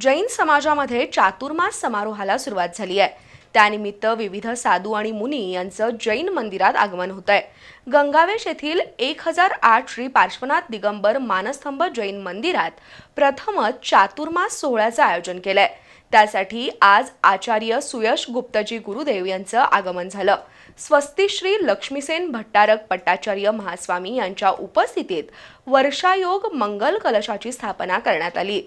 जैन समाजामध्ये चातुर्मास समारोहाला सुरुवात झाली आहे. त्यानिमित्त विविध साधू आणि मुनी यांचं जैन मंदिरात आगमन होत आहे गंगावेश येथील एक हजार आठ श्री पार्श्वनाथ दिगंबर मानस्तंभ जैन मंदिरात प्रथमच चातुर्मास सोहळ्याचं आयोजन केलंय. त्यासाठी आज आचार्य सुयश गुप्तजी गुरुदेव यांचं आगमन झालं. स्वस्ती श्री लक्ष्मीसेन भट्टारक पट्टाचार्य महास्वामी यांच्या उपस्थितीत वर्षायोग मंगल कलशाची स्थापना करण्यात आली.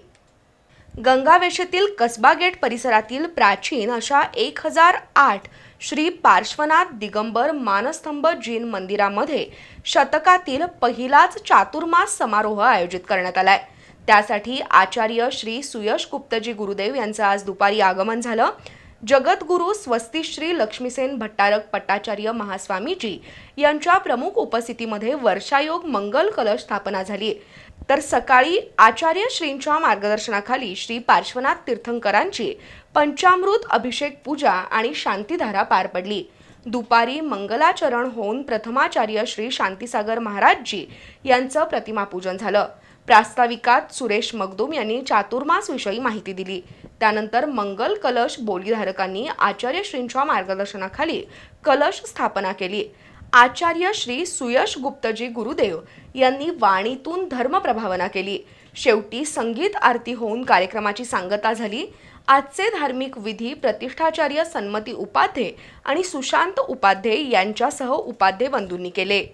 गंगावेशेतील कसबा गेट परिसरातील प्राचीन अशा एक हजार आठ श्री पार्श्वनाथ दिगंबर मानस्तंभ जैन मंदिरामध्ये शतकातील पहिलाच चातुर्मास समारोह आयोजित करण्यात आलाय. त्यासाठी आचार्य श्री सुयश गुप्तजी गुरुदेव यांचं आज दुपारी आगमन झालं. जगद्गुरू स्वस्तिश्री लक्ष्मीसेन भट्टारक पट्टाचार्य महास्वामीजी यांच्या प्रमुख उपस्थितीमध्ये वर्षायोग मंगल कलश स्थापना झाली. तर सकाळी आचार्य श्रींच्या मार्गदर्शनाखाली श्री पार्श्वनाथ तीर्थंकरांची पंचामृत अभिषेक पूजा आणि शांतीधारा पार पडली. दुपारी मंगलाचरण होऊन प्रथमाचार्य श्री शांतीसागर महाराजजी यांचं प्रतिमापूजन झालं. प्रास्ताविकात सुरेश मगदूम यांनी चातुर्मास विषयी माहिती दिली. त्यानंतर मंगल कलश बोलीधारकांनी आचार्य श्रींच्या मार्गदर्शनाखाली कलश स्थापना केली. आचार्य श्री सुयश गुप्तजी गुरुदेव यांनी वाणीतून धर्मप्रभावना केली. शेवटी संगीत आरती होऊन कार्यक्रमाची सांगता झाली. आजचे धार्मिक विधी प्रतिष्ठाचार्य सन्मती उपाध्ये आणि सुशांत उपाध्ये यांच्यासह उपाध्ये बंधूंनी केले.